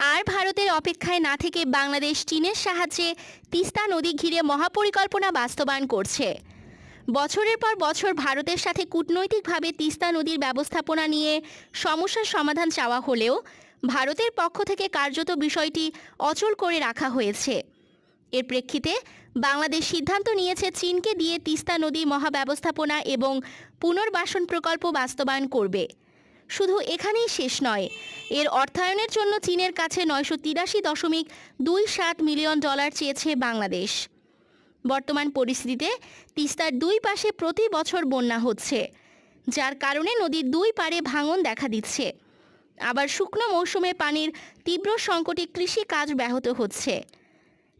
আর ভারতের অপেক্ষায় না থেকে বাংলাদেশ, চীনের সাহায্যে তিস্তা নদী ঘিরে মহাপরিকল্পনা বাস্তবায়ন করছে। বছরের পর বছর ভারতের সাথে কূটনৈতিকভাবে তিস্তা নদীর ব্যবস্থাপনা নিয়ে সমস্যার সমাধান চাওয়া হলেও ভারতের পক্ষ থেকে কার্যত বিষয়টি অচল করে রাখা হয়েছে। এর প্রেক্ষিতে বাংলাদেশ সিদ্ধান্ত নিয়েছে চীনকে দিয়ে তিস্তা নদী মহাব্যবস্থাপনা এবং পুনর্বাসন প্রকল্প বাস্তবায়ন করবে। শুধু এখানেই শেষ নয়। এর অর্থায়নের জন্য চীনের কাছে নয়শো তিরাশি দশমিক দুই সাত মিলিয়ন ডলার চেয়েছে বাংলাদেশ। বর্তমান পরিস্থিতিতে তিস্তার দুই পাশে প্রতি বছর বন্যা হচ্ছে, যার কারণে নদীর দুই পারে ভাঙন দেখা দিচ্ছে। আবার শুকনো মৌসুমে পানির তীব্র সংকটে কৃষি কাজ ব্যাহত হচ্ছে।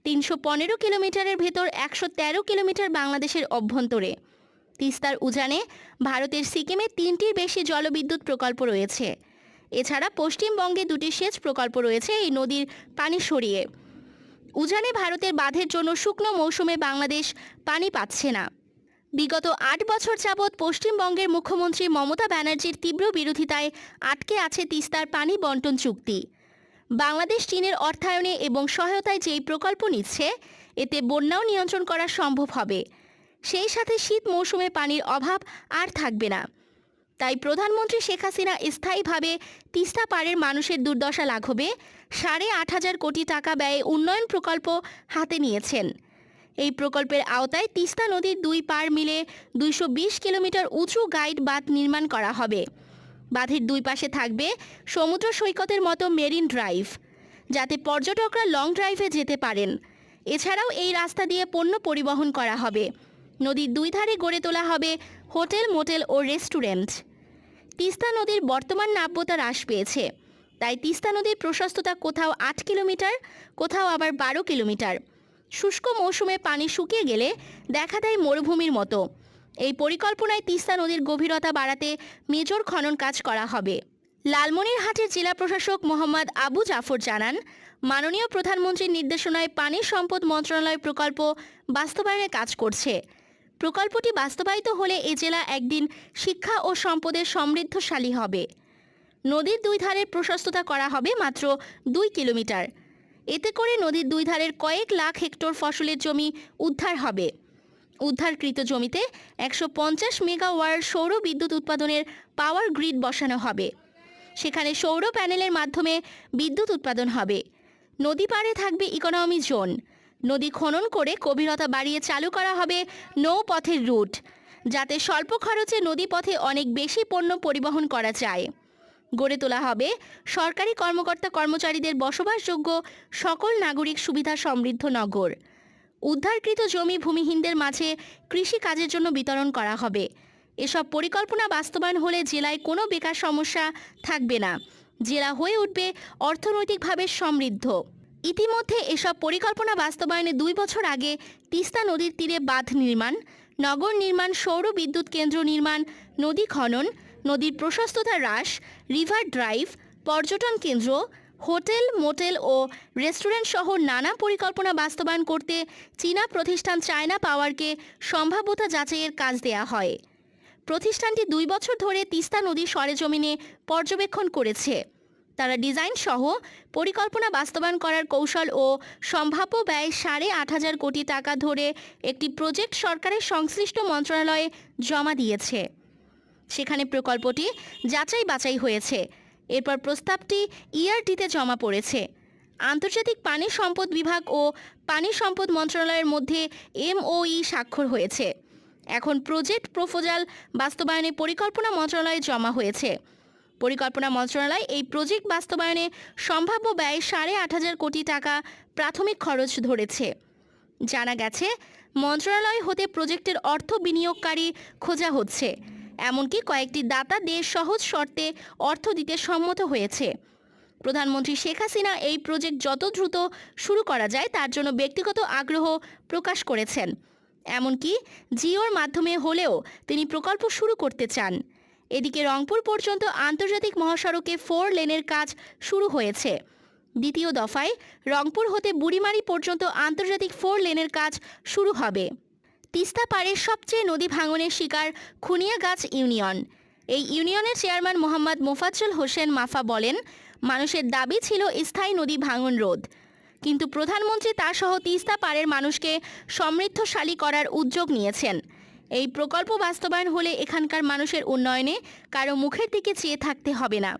তিনশো পনেরো কিলোমিটারের ভেতর একশো তেরো কিলোমিটার বাংলাদেশের অভ্যন্তরে। তিস্তার উজানে ভারতের সিকিমে তিনটির বেশি জলবিদ্যুৎ প্রকল্প রয়েছে। এছাড়া পশ্চিমবঙ্গে দুটি সেচ প্রকল্প রয়েছে এই নদীর পানি সরিয়ে। উজানে ভারতের বাঁধের জন্য শুকনো মৌসুমে বাংলাদেশ পানি পাচ্ছে না। বিগত আট বছর যাবৎ পশ্চিমবঙ্গের মুখ্যমন্ত্রী মমতা ব্যানার্জির তীব্র বিরোধিতায় আটকে আছে তিস্তার পানি বন্টন চুক্তি। বাংলাদেশ চীনের অর্থায়নে এবং সহায়তায় যেই প্রকল্প নিচ্ছে, এতে বন্যাও নিয়ন্ত্রণ করা সম্ভব হবে। সেই সাথে শীত মৌসুমে পানির অভাব আর থাকবে না। তাই প্রধানমন্ত্রী শেখ হাসিনা স্থায়ীভাবে তিস্তা পাড়ের মানুষের দুর্দশা লাঘবে, সাড়ে আট হাজার কোটি টাকা ব্যয়ে উন্নয়ন প্রকল্প হাতে নিয়েছেন। এই প্রকল্পের আওতায় তিস্তা নদীর দুই পার মিলে দুইশো বিশ কিলোমিটার উঁচু গাইড বাঁধ নির্মাণ করা হবে। বাঁধের দুই পাশে থাকবে সমুদ্র সৈকতের মতো মেরিন ড্রাইভ, যাতে পর্যটকরা লং ড্রাইভে যেতে পারেন। এছাড়াও এই রাস্তা দিয়ে পণ্য পরিবহন করা হবে। নদীর দুই ধারে গড়ে তোলা হবে হোটেল, মোটেল ও রেস্টুরেন্ট। তিস্তা নদীর বর্তমান নাব্যতা হ্রাস পেয়েছে। তাই তিস্তা নদীর প্রশস্ততা কোথাও আট কিলোমিটার, কোথাও আবার বারো কিলোমিটার। শুষ্ক মৌসুমে পানি শুকিয়ে গেলে দেখা দেয় মরুভূমির মতো। এই পরিকল্পনায় তিস্তা নদীর গভীরতা বাড়াতে মেজর খনন কাজ করা হবে। লালমনিরহাটের জেলা প্রশাসক মোহাম্মদ আবু জাফর জানান, মাননীয় প্রধানমন্ত্রীর নির্দেশনায় পানি সম্পদ মন্ত্রণালয় প্রকল্প বাস্তবায়নে কাজ করছে। প্রকল্পটি বাস্তবায়িত হলে এ জেলা একদিন শিক্ষা ও সম্পদের সমৃদ্ধশালী হবে। নদীর দুই ধারের প্রশস্ততা করা হবে মাত্র দুই কিলোমিটার। এতে করে নদীর দুই ধারের কয়েক লাখ হেক্টর ফসলের জমি উদ্ধার হবে। উদ্ধারকৃত জমিতে একশো পঞ্চাশ মেগাওয়ার সৌর বিদ্যুৎ উৎপাদনের পাওয়ার গ্রিড বসানো হবে। সেখানে সৌর প্যানেলের মাধ্যমে বিদ্যুৎ উৎপাদন হবে। নদী পাড়ে থাকবে ইকোনমি জোন। নদী খনন করে গভীরতা বাড়িয়ে চালু করা হবে নৌপথের রুট, যাতে স্বল্প খরচে নদীপথে অনেক বেশি পণ্য পরিবহন করা যায়। গড়ে তোলা হবে সরকারি কর্মকর্তা কর্মচারীদের বসবাসযোগ্য সকল নাগরিক সুবিধা সমৃদ্ধ নগর। উদ্ধারকৃত জমি ভূমিহীনদের মাঝে কৃষি কাজের জন্য বিতরণ করা হবে। এসব পরিকল্পনা বাস্তবায়ন হলে জেলায় কোনো বেকার সমস্যা থাকবে না। জেলা হয়ে উঠবে অর্থনৈতিকভাবে সমৃদ্ধ। ইতিমধ্যে এসব পরিকল্পনা বাস্তবায়নে দুই বছর আগে তিস্তা নদীর তীরে বাঁধ নির্মাণ, নগর নির্মাণ, সৌর বিদ্যুৎ কেন্দ্র নির্মাণ, নদী খনন, নদীর প্রশস্ততা হ্রাস, রিভার ড্রাইভ, পর্যটন কেন্দ্র, হোটেল, মোটেল ও রেস্টুরেন্ট সহ নানা পরিকল্পনা বাস্তবায়ন করতে চীনা প্রতিষ্ঠান চায়না পাওয়ারকে সম্ভাব্যতা যাচাইয়ের কাজ দেয়া হয়। প্রতিষ্ঠানটি দুই বছর ধরে তিস্তা নদীর সরেজমিনে পর্যবেক্ষণ করেছে। তারা ডিজাইন সহ পরিকল্পনা বাস্তবায়ন করার কৌশল ও সম্ভাব্য ব্যয় সাড়ে আট হাজার কোটি টাকা ধরে একটি প্রজেক্ট সরকারের সংশ্লিষ্ট মন্ত্রণালয়ে জমা দিয়েছে। সেখানে প্রকল্পটি যাচাই বাছাই হয়েছে। এরপর প্রস্তাবটি ইআরটিতে জমা পড়েছে। আন্তর্জাতিক পানি সম্পদ বিভাগ ও পানি সম্পদ মন্ত্রণালয়ের মধ্যে এমওই স্বাক্ষর হয়েছে। এখন প্রজেক্ট প্রপোজাল বাস্তবায়নে পরিকল্পনা মন্ত্রণালয়ে জমা হয়েছে। পরিকল্পনা মন্ত্রণালয় এই প্রজেক্ট বাস্তবায়নে সম্ভাব্য ব্যয় সাড়ে আট হাজার কোটি টাকা প্রাথমিক খরচ ধরেছে। জানা গেছে, মন্ত্রণালয় হতে প্রজেক্টের অর্থ বিনিয়োগকারী খোঁজা হচ্ছে, এমনকি কয়েকটি দাতা দেশ সহজ শর্তে অর্থ দিতে সম্মত হয়েছে। প্রধানমন্ত্রী শেখ হাসিনা এই প্রজেক্ট যত দ্রুত শুরু করা যায় তার জন্য ব্যক্তিগত আগ্রহ প্রকাশ করেছেন। এমনকি জিওর মাধ্যমে হলেও তিনি প্রকল্প শুরু করতে চান। এদিকে রংপুর পর্যন্ত আন্তর্জাতিক মহাসড়কে ফোর লেনের কাজ শুরু হয়েছে। দ্বিতীয় দফায় রংপুর হতে বুড়িমারি পর্যন্ত আন্তর্জাতিক ফোর লেনের কাজ শুরু হবে। তিস্তা পাড়ের সবচেয়ে নদী ভাঙনের শিকার খুনিয়াগাছ ইউনিয়ন। এই ইউনিয়নের চেয়ারম্যান মোহাম্মদ মোফাজ্জল হোসেন মাফা বলেন, মানুষের দাবি ছিল স্থায়ী নদী ভাঙন রোধ। কিন্তু প্রধানমন্ত্রী তা সহ তিস্তা পাড়ের মানুষকে সমৃদ্ধশালী করার উদ্যোগ নিয়েছেন। এই প্রকল্প বাস্তবায়ন হলে এখানকার মানুষের উন্নয়নে কারও মুখের দিকে চেয়ে থাকতে হবে না।